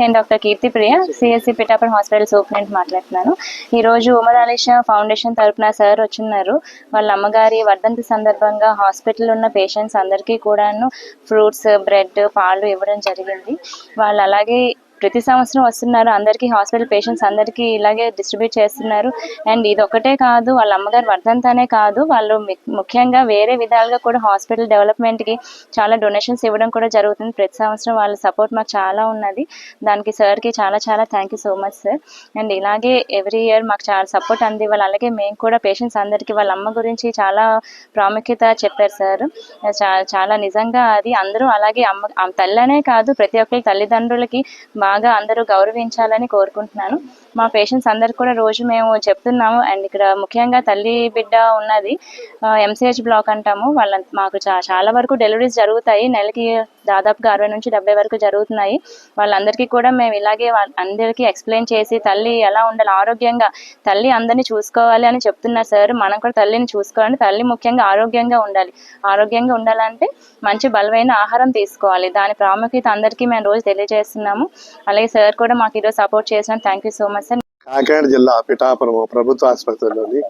నేను doctor Keerthi Priya CSC Pithapuram hospital superintendent మాట్లాడుతున్నాను. ఈ రోజు ఉమర్ అలీషా ఫౌండేషన్ తరపున సార్ వచ్చిన్నారు. వాళ్ళ అమ్మగారి వర్ధంతి సందర్భంగా హాస్పిటల్ ఉన్న పేషెంట్స్ అందరికీ కూడాను ఫ్రూట్స్ బ్రెడ్ పాలు ఇవ్వడం జరిగింది. వాళ్ళు అలాగే ప్రతి సంవత్సరం వస్తున్నారు. అందరికీ హాస్పిటల్ పేషెంట్స్ అందరికీ ఇలాగే డిస్ట్రిబ్యూట్ చేస్తున్నారు. అండ్ ఇది ఒకటే కాదు వాళ్ళ అమ్మగారు వర్ధంతానే కాదు. వాళ్ళు ముఖ్యంగా వేరే విధాలుగా కూడా హాస్పిటల్ డెవలప్మెంట్కి చాలా డొనేషన్స్ ఇవ్వడం కూడా జరుగుతుంది. ప్రతి సంవత్సరం వాళ్ళ సపోర్ట్ మాకు చాలా ఉన్నది. దానికి సార్కి చాలా చాలా thank you so much sir. And ఇలాగే ఎవ్రీ ఇయర్ మాకు చాలా సపోర్ట్ అంది వాళ్ళు అలాగే మేము కూడా పేషెంట్స్ అందరికీ వాళ్ళ అమ్మ గురించి చాలా ప్రాముఖ్యత చెప్పారు సార్. చాలా నిజంగా అది అందరూ అలాగే అమ్మ తల్లనే కాదు ప్రతి ఒక్కరి తల్లిదండ్రులకి బాగా అందరూ గౌరవించాలని కోరుకుంటున్నాను. మా పేషెంట్స్ అందరికి కూడా రోజు మేము చెప్తున్నాము. అండ్ ఇక్కడ ముఖ్యంగా తల్లి బిడ్డ ఉన్నది ఎంసీహెచ్ బ్లాక్ అంటాము. వాళ్ళ మాకు చా- చాలా వరకు డెలివరీస్ జరుగుతాయి. నెలకి దాదాపుగా అరవై నుంచి డెబ్బై వరకు జరుగుతున్నాయి. వాళ్ళందరికీ కూడా మేము ఇలాగే అందరికీ ఎక్స్ప్లెయిన్ చేసి తల్లి ఎలా ఉండాలి ఆరోగ్యంగా తల్లి అందరినీ చూసుకోవాలి అని చెప్తున్నారు సార్. మనం కూడా తల్లిని చూసుకోవాలి తల్లి ముఖ్యంగా ఆరోగ్యంగా ఉండాలి. ఆరోగ్యంగా ఉండాలంటే మంచి బలమైన ఆహారం తీసుకోవాలి. దాని ప్రాముఖ్యత అందరికీ మేము రోజు తెలియజేస్తున్నాము. అలాగే సార్ కూడా మాకు ఈరోజు సపోర్ట్ చేసిన thank you so much sir Kakinada జిల్లా పిఠాపురం ప్రభుత్వ ఆసుపత్రిలోని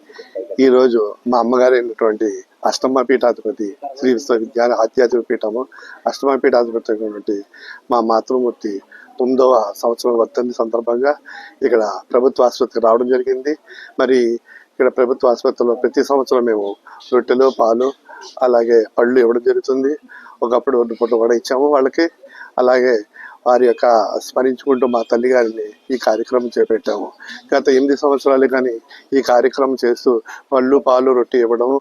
ఈ రోజు మా అమ్మగారు అయినటువంటి అష్టమ పీఠాధిపతి శ్రీ విశ్వవిద్యాలయ ఆధ్యాత్మిక పీఠము అష్టమ పీఠాధిపతి అయినటువంటి మా మాతృమూర్తి తొమ్మిదవ సంవత్సరం వర్ధంతి సందర్భంగా ఇక్కడ ప్రభుత్వ ఆసుపత్రికి రావడం జరిగింది. మరి ఇక్కడ ప్రభుత్వ ఆసుపత్రిలో ప్రతి సంవత్సరం మేము రొట్టెలు పాలు అలాగే పళ్ళు ఇవ్వడం జరుగుతుంది. ఒకప్పుడు రెండు పూటలు కూడా ఇచ్చాము వాళ్ళకి. అలాగే వారి యొక్క స్మరించుకుంటూ మా తల్లి గారిని ఈ కార్యక్రమం చేపట్టాము. గత ఎనిమిది సంవత్సరాలు కానీ ఈ కార్యక్రమం చేస్తూ పళ్ళు పాలు రొట్టె ఇవ్వడం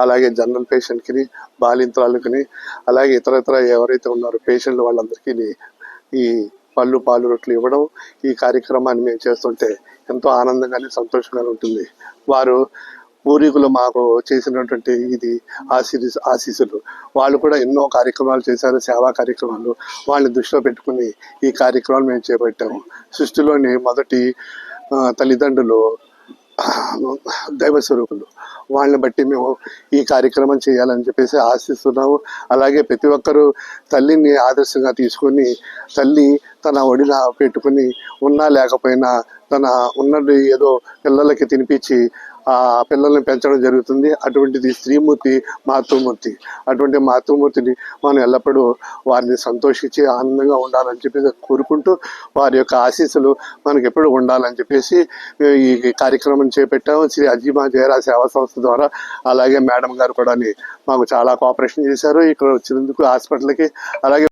అలాగే జనరల్ పేషెంట్కి బాలింతరాలకుని అలాగే ఇతర ఇతర ఎవరైతే ఉన్నారో పేషెంట్లు వాళ్ళందరికీ ఈ పళ్ళు పాలు రొట్టెలు ఇవ్వడం ఈ కార్యక్రమాన్ని మేము చేస్తుంటే ఎంతో ఆనందంగానే సంతోషంగానే ఉంటుంది. వారు పూర్వీకులు మాకు చేసినటువంటి ఇది ఆశీస్ ఆశీస్సులు. వాళ్ళు కూడా ఎన్నో కార్యక్రమాలు చేశారు సేవా కార్యక్రమాలు. వాళ్ళని దృష్టిలో పెట్టుకుని ఈ కార్యక్రమాలు మేము చేపట్టాము. సృష్టిలోని మొదటి తల్లిదండ్రులు దైవ స్వరూపులు. వాళ్ళని బట్టి మేము ఈ కార్యక్రమం చేయాలని చెప్పేసి ఆశిస్తున్నాము. అలాగే ప్రతి ఒక్కరూ తల్లిని ఆదర్శంగా తీసుకొని తల్లి తన ఒడిన పెట్టుకుని ఉన్నా లేకపోయినా తన ఉన్నది ఏదో పిల్లలకి తినిపించి ఆ పిల్లల్ని పెంచడం జరుగుతుంది. అటువంటిది స్త్రీమూర్తి మాతృమూర్తి. అటువంటి మాతృమూర్తిని మనం ఎల్లప్పుడూ వారిని సంతోషించి ఆనందంగా ఉండాలని చెప్పేసి కోరుకుంటూ వారి యొక్క ఆశీస్సులు మనకి ఎప్పుడు ఉండాలని చెప్పేసి ఈ కార్యక్రమం చేపట్టాము. శ్రీ అజీమా జయరా సేవా సంస్థ ద్వారా అలాగే మేడం గారు కూడా మాకు చాలా కోఆపరేషన్ చేశారు. ఇక్కడ వచ్చినందుకు హాస్పిటల్కి అలాగే